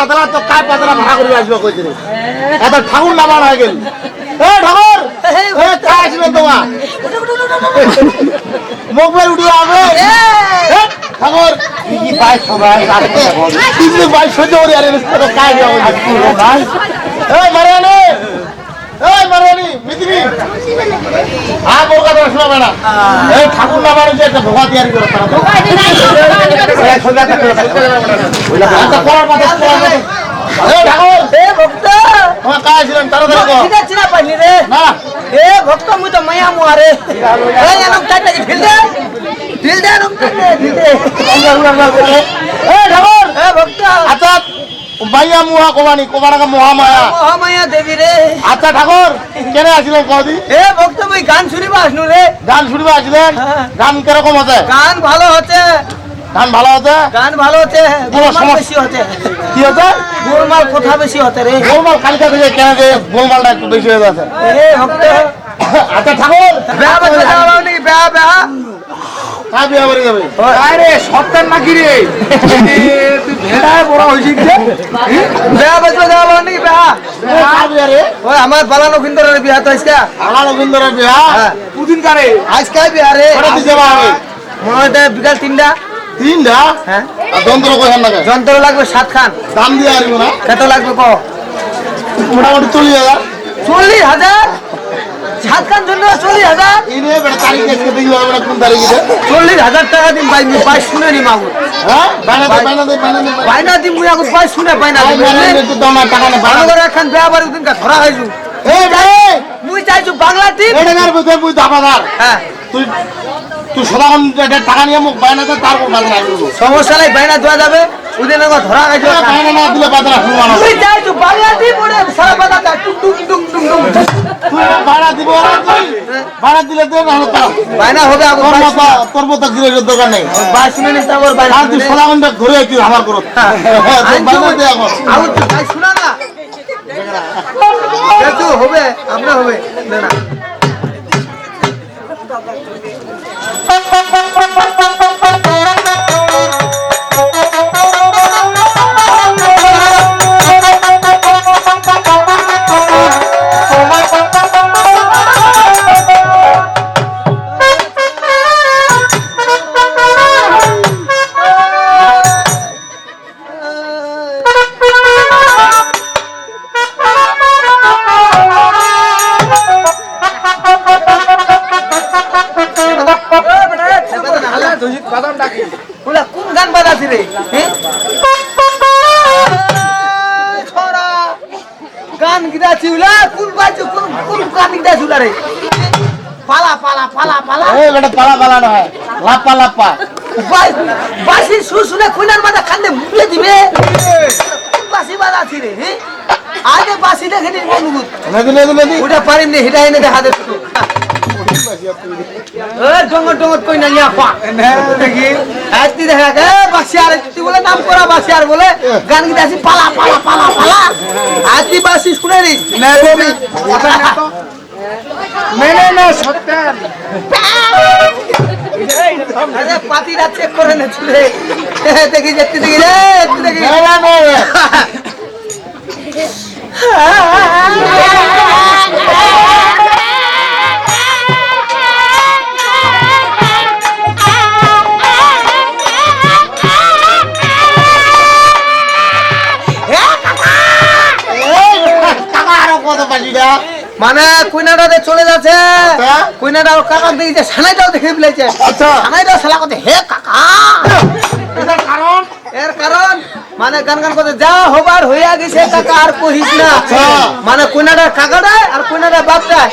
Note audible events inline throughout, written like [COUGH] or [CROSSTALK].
পাতলা তো কায় পাতলা ভাড়া করে আসবে কইতে এত ঠাকুর নামান হয়ে গেল। এ ঠাকুর এ কায় আসবে তোমার? এ, ঠাকুর কি সবাই সহ্য করে আরে কায় ভাই এ মারানি এ মারানি শোনা না এই ঠাকুর নামান যে একটা ভোগা তৈরি করে তারা ভক্ত। মুই তো মায়া কি ঢিল দে ঢিল দে ভক্ত। আচ্ছা, বাইয়া মুহা কবানি, কবানাকা মহা মায়া। মহামায়া দেবী রে আচ্ছা, ঠাকুর, কেনে আসিলেন কদি? এ ভক্ত মুই গান শুনিবা আসনু রে গান শুনিবা আসিলেন? হ্যাঁ। গান কীরকম হচ্ছে? গান ভালো হচ্ছে গান ভালো হচ্ছে? গান ভালো হচ্ছে গোলমাল বেশি হচ্ছে কি হচ্ছে? গোলমাল কথা বেশি হচ্ছে রে গোলমাল কালকা থেকে কেন যে গোলমালটা একটু বেশি হয়ে যাচ্ছে? এ ভক্ত আচ্ছা, ঠাকুর, বেহা বাজবে যাওয়া বিয়ে বাড়ি যাবে? আরে রে তুই ভেড়ায় বড় হয়েছিস যে? বেহা বাজবে যাওয়া নাকি বেহা? এ, কার বিয়ে রে? ওই আমার বালানো কিন্তু বিয়া তো আজকে। বিয়া? হ্যাঁ। দুদিন কারে আজকে বিয়া রে। কটা দিতে পারবে? মনে হয় বিকাল তিনটা। তিনটা? হ্যাঁ। যন্ত্র কোথায় লাগে? যন্ত্র লাগবে সাত খান। দাম দিয়ে আসব না? কত লাগবে ক? মোটামুটি চল্লিশ হাজার। চল্লিশ হাজার? সাত খান যন্ত্র চল্লিশ হাজার। এই নিয়ে বেটা তারিখ আজকে দেখি হবে না কোন তারিখে? চল্লিশ হাজার টাকা দিন পাই পাই শুনে নি মাগু হ্যাঁ? বাইনা দে বাইনা দে বাইনা দে। বাইনা দিন মুই আগত পাই শুনে পাইনা আই বাইনা দে একটু দাম না টাকা ভালো করে একখান বেয়া দিন ধরা হয়েছু এই ভাই মুই চাইছু বাংলা টিপ এটা কার বুঝে বুঝ দাবাদার। হ্যাঁ। তুই তুই সদাগন টাকা নিয়ে মুখ বাইনা দে তারপর বাজার সমস্যা নাই বাইনা দেওয়া যাবে। ওদিন আগত ধরা হয়েছে বাইনা না দিলে বাজার আসব না মুই চাইছু বাংলা টিপ ওরে সারা বাতা টুক টুক টুক টুক টুক। তুই বাইনা দিব না তুই বাইনা দিলে দে না তাও। বাইনা হবে আগত তোর মতো তোর মতো গিরে দোকান নেই। বাই শুনে নি তারপর বাইনা আর তুই সদাগনটা ঘুরে তুই আমার করত বাইনা দে এখন আউ তো ভাই শোনা না? দেখো হবে আমরা হবে। না না। গান গিদাছি চিউলা কোন বাজু কোন কোন কান গিদাছি চিউলা রে। পালা পালা পালা পালা। এই বেটা পালা পালা না লাপা বাই- বাসি সুর শুনে খুনার মাথা খান্দে মুলে দিবে। কোন বাসি বাজা ছিরে হ্যাঁ? আগে বাসি দেখে নি নেদি ওটা পারিম নি হিটা নে দেখা দে ডঙ্গর ডঙ্গর কই না নিয়া পা। দেখি দেখা গে বাসিয়ার তুই বলে নাম করা বাসিয়ার বলে গান গিয়ে আসি পালা পালা পালা পালা। আজ তুই বাসি শুনে নি? মেনে না সত্তর পাতিটা চেক করে দেখি যেতে দেখি রে দেখি। না। [LAUGHS] মানে কুইনাটাতে চলে যাচ্ছে আচ্ছা। কুইনাটা কাকা দেখি যে সানাইটাও দেখে ফেলেছে। আচ্ছা। সানাইটাও সালা কথা হে কাকা! কারণ? এর কারণ? মানে গান গান করতে যা হবার হইয়া গেছে কাকা আর কহিস না। আচ্ছা। মানে কুইনাটার কাকাটায় আর কুইনাটার বাপটায়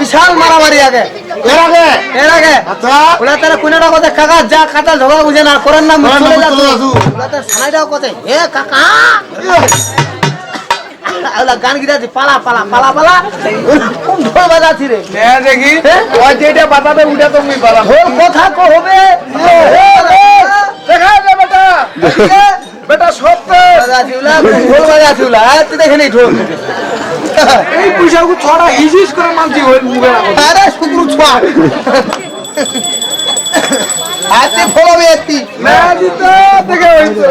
বিশাল মারামারি আগে। এর আগে? এর আগে। ওরা তারা কুইনাটা কথা কাকা যা কাটা ঝগড়া বুঝে না করার নাম চলে চলে যাচ্ছে। ওরা তার সানাইটাও কথা হে কাকা! ওলা গান গিরা পালা পালা পালা পালা। কোন ঢোল বাজাছি রে? হ্যাঁ দেখি ওই যেটা বাতাবে উঠে তো মুই বলা ঢোল কথা কো হবে। দেখা যায় বেটা। বেটা সত্তর বাজাছি ওলা ঢোল বাজাছি ওলা তুই দেখে নেই ঢোল। এই পয়সাগুলো ছড়া হিসিস করে মানছি ওই মুখে আরে শুক্র ছোয়া হাতে ফলবে একটি। না জিতে দেখে হইতো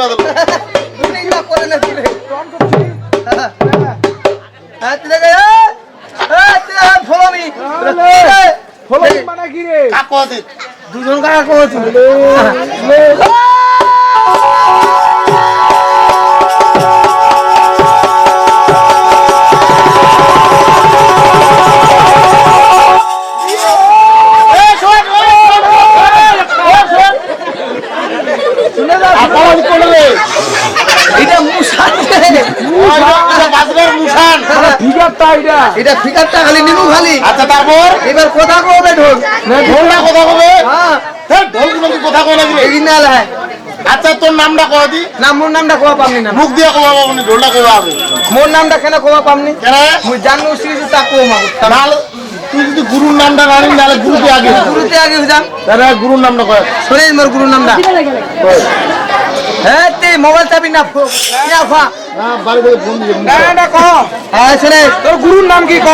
বাদল দুনিয়া করে না তুলে হ্যাঁ তুলে গে হ্যাঁ তুলে ফলো মি ফলো মানে কি রে? কাকো আছে দুজন কাকা কোচ এটা এটা ফিকারটা খালি নিমু খালি। আচ্ছা তারপর? এবার কথা কবে ঢোল? ঢোলটা কথা কবে? হ্যাঁ। হ্যাঁ ঢোলগুলো কি কথা কয় না লাই আচ্ছা তোর নামটা কয় দি? না মোর নামটা কোয়া পামনি না। মুখ দিয়ে কবা বাবনি ঢোলটা কবা হবে? মোর নামটা কেন কোয়া পামনি? কেন? মুই জানো সিরিজ তা কোমা নাহলে তুই যদি গুরুর নামটা না নিস নাহলে গুরুতে আগে গুরুতে আগে যাম তাহলে গুরুর নামটা কয়? শুনে মোর গুরুর নামটা। হ্যাঁ তে মোবাইল চাবি না কিয়া ফা। হ্যাঁ বাড়ি থেকে ফোন দিয়ে না না ক। হ্যাঁ শুনে তোর গুরুর নাম কি ক?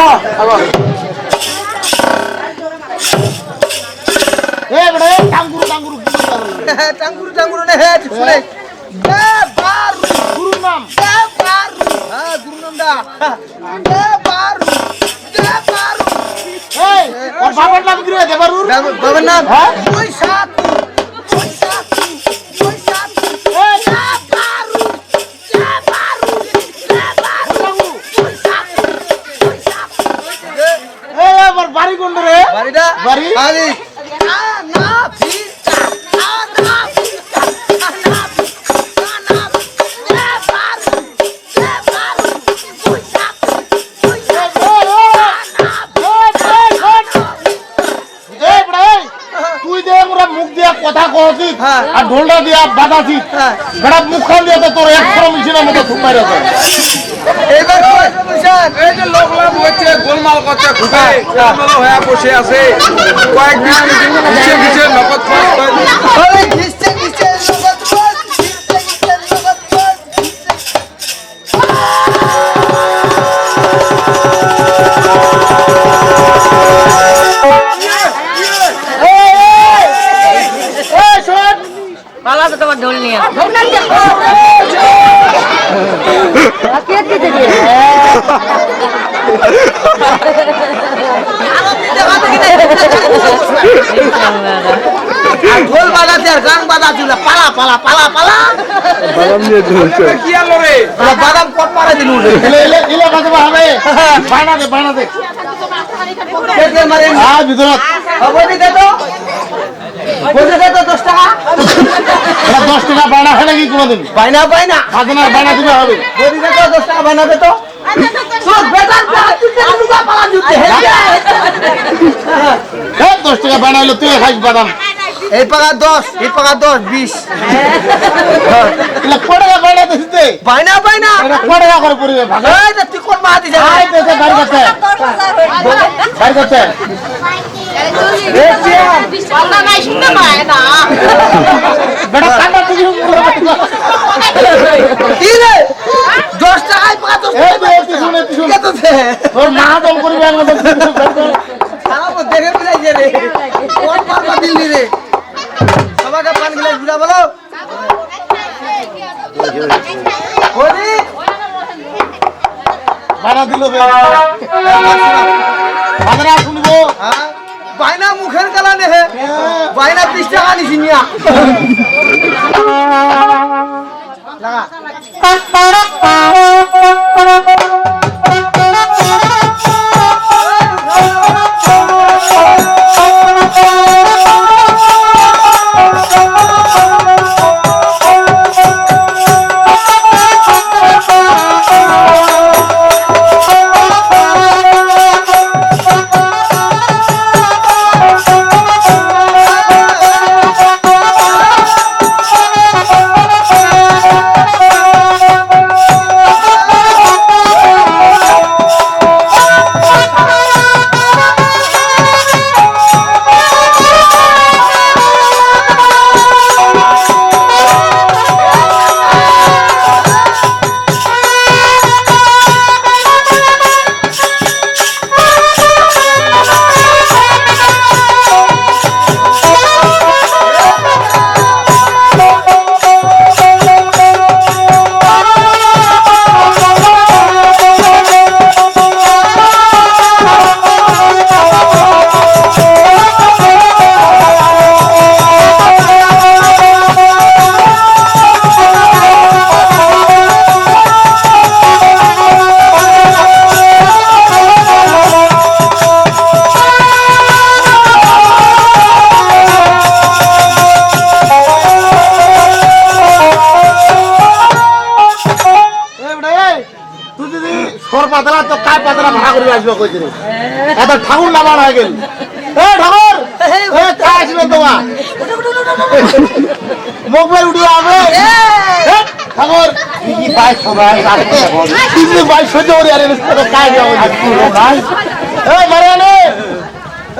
এ বড় টাঙ্গুরু টাঙ্গুরু গুরুর টাঙ্গুরু টাঙ্গুরু নে হে শুনে। গুরুর নাম। হ্যাঁ এই বাবার নাম কি রে? দেবারুর? বাবার নাম? হ্যাঁ? বৈশাখ দে মোরা মুখ দিয়া কথা কহছিস হ্যাঁ। আর ঢোলটা দিয়া বাজাছিস। হ্যাঁ। বেড়া মুখখান দিয়ে তো তোর এক মিশিনের মতো ঠুকাই রাখে এবার এই যে লোক করছে ঘুরে গোলমাল হয়ে বসে আছে। কয়েকদিন ঘিচে ঘিচে নগদ খরচ পালা তো তোমার ঢোল নিয়ে আর [LAUGHS] ঢোল বাজাতে আর গান বাজাতে না পালা পালা পালা পালা। কি আলো রে? বাদাম কট পারে দিল উঠে। এলে এলে এলে কথা হবে বানা দে বানা দে কে কে মারে আ ভিতরত বলি দে তো। দে টাকা। এটা দশ টাকা বানা হয় নাকি কোনোদিন? বাইনা বাইনা খাজনার বানা দিতে হবে। বলি দে তো দশ টাকা বাইনা দে তো। দশ টাকা বানা তুই খাইস বাদাম। এই পাকা দশ এই পাকা দশ বিশ। এলে কয় দিতে বাইনা বাইনা এটা করে পড়বে ভাগে? এই যে তুই কোন মাহাতি যাবে? বাড়ি করতে বাড়ি করতে বেটা ঠান্ডা কি রে দশ টাকায় পাকা দশ এই টাকা দে পিছনে পিছনে কে তো দে তোর মা দল করবে আমাদের সারা মো দেখে মিলাই যে রে কোন পারবা দিল্লি রে সবাইকে পান গিলাস বুঝা বলো ওরে বানা দিল বাজারা শুনব হ্যাঁ বাইনা মুখের কালা নে হে বাইনা বিশ টাকা নিছি নিয়া লাগা পাতলা তো কায় পাতলা ভাড়া করে আসবে কইতে এটা এত ঠাকুর না হয়ে গেল। এ ঠাকুর! এ কায় আসবে তোমার? মোবাইল উঠে যাবে ঠাকুর! কি পাই সবাই তুমি ভাই সহ্য করে আরে কায় যাবে? ভাই এই মারানি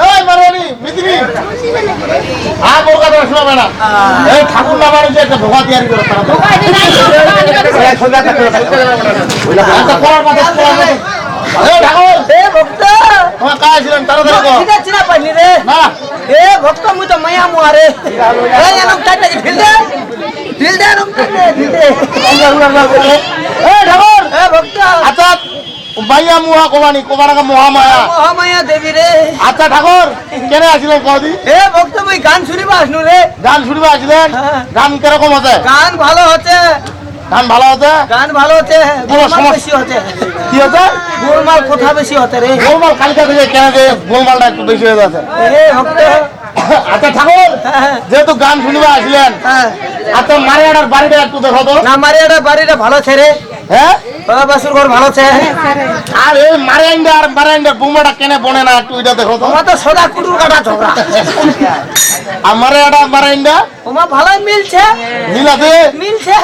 এই মারানি মিত্রি হ্যাঁ মোর কথা শোনাবে না। এই ঠাকুর নামান যে একটা ভোগা তৈরি করে তারা ভক্ত। না। মুই তো মায়া কি ঢিল দে। ঢিল দে এনম দে। ঠাকুর। ভক্ত। আচ্ছা বাইয়া মুহা কোবানি কোবানাকা মহামায়া। মহামায়া দেবী রে। আচ্ছা ঠাকুর কেনে আসিলেন কদি এ ভক্ত মুই গান শুনিবা আসনু রে। গান শুনবে আসলেন হ্যাঁ। গান কীরকম হচ্ছে গান ভালো হচ্ছে। গান ভালো হচ্ছে গান ভালো হচ্ছে। গোলমাল বেশি হচ্ছে। কি হচ্ছে? গোলমাল কথা বেশি হচ্ছে রে? গোলমাল কালকা থেকে কেন যে গোলমালটা একটু বেশি হয়ে যাচ্ছে। এ ভক্ত। আচ্ছা ঠাকুর হ্যাঁ। যেহেতু গান শুনবে আসলেন হ্যাঁ। আচ্ছা মারিয়াটার বাড়িটা একটু দেখো তো। না মারিয়াটা বাড়িটা ভালো ছে রে। হ্যাঁ? বাসুর ঘর ভালো ছে আর এই আর বোমাটা কেনে বনে না একটু এটা দেখো তো। তোমার তো সদা কুটুর কাটা ঝগড়া। মারিয়ান্ডা তোমার ভালোই মিলছে। মিল মিলছে।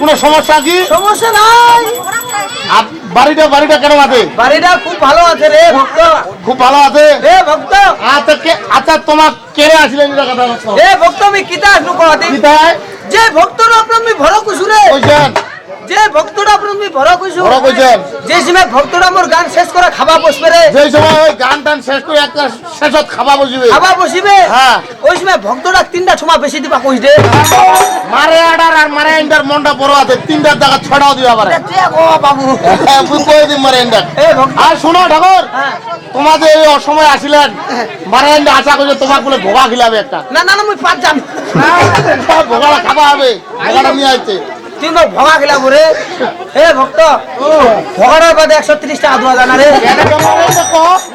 কোনো সমস্যা কি? সমস্যা নাই। আর বাড়িটা বাড়িটা কেন আছে? বাড়িটা খুব ভালো আছে রে ভক্ত। খুব ভালো আছে? রে ভক্ত। আচ্ছা কে আচ্ছা তোমার কেনে আসলেন এটা কথা বলছো রে ভক্ত আমি কিতা আসনু কদি কি তাই যে ভক্তটা আপনার আমি ভর কইছু রে কইছেন যে ভক্তটা আমি ভর কইছু বড় কইছেন যে সময় ভক্তটা মোর গান শেষ করে খাবা বসবে রে। যে সময় ওই গান টান শেষ করে একটা শেষত খাবা বসিবে। খাবা বসিবে? হ্যাঁ। ওই সময় ভক্তটা তিনটা বেশি দিবা কইস দে। মারিয়াডার আর মারিয়ান্ডার মনটা বড় আছে তিনটার জায়গা ছড়াও দিবা পারে। ও বাবু। কই দিন মারিয়ান্ডার এ ভক্ত আর শোনো ঠাকুর হ্যাঁ। তোমাদের এই অসময় আসিলেন মারায়ন আশা করছে তোমার বলে ভোগা খিলাবে একটা। না না না মুই পাঁচ যাম ভোগাটা খাবা হবে ভোগাটা নিয়ে তিন ভগা খেলা রে হে। ভক্ত ভগাটার বাদে একশো ত্রিশ টাকা দেওয়া জানা রে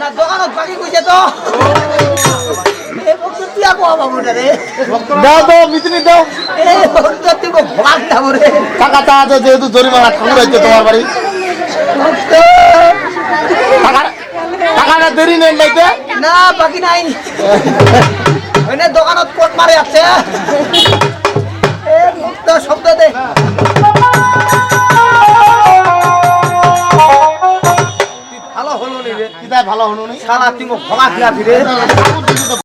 না দোকানত বাকি কইছে তো। তুই তুই যেহেতু জরিমানা ঠাকুর তোমার বাড়ি টাকাটা দেরি নাইতে না বাকি নাই। দোকানত কোট মারে আছে? এ ভক্ত শব্দ দে। ভালো হলো নি রে? কিতায় ভালো হলো নি? সারা তিন ভগা খেলা রে ঠাকুর দেখি তো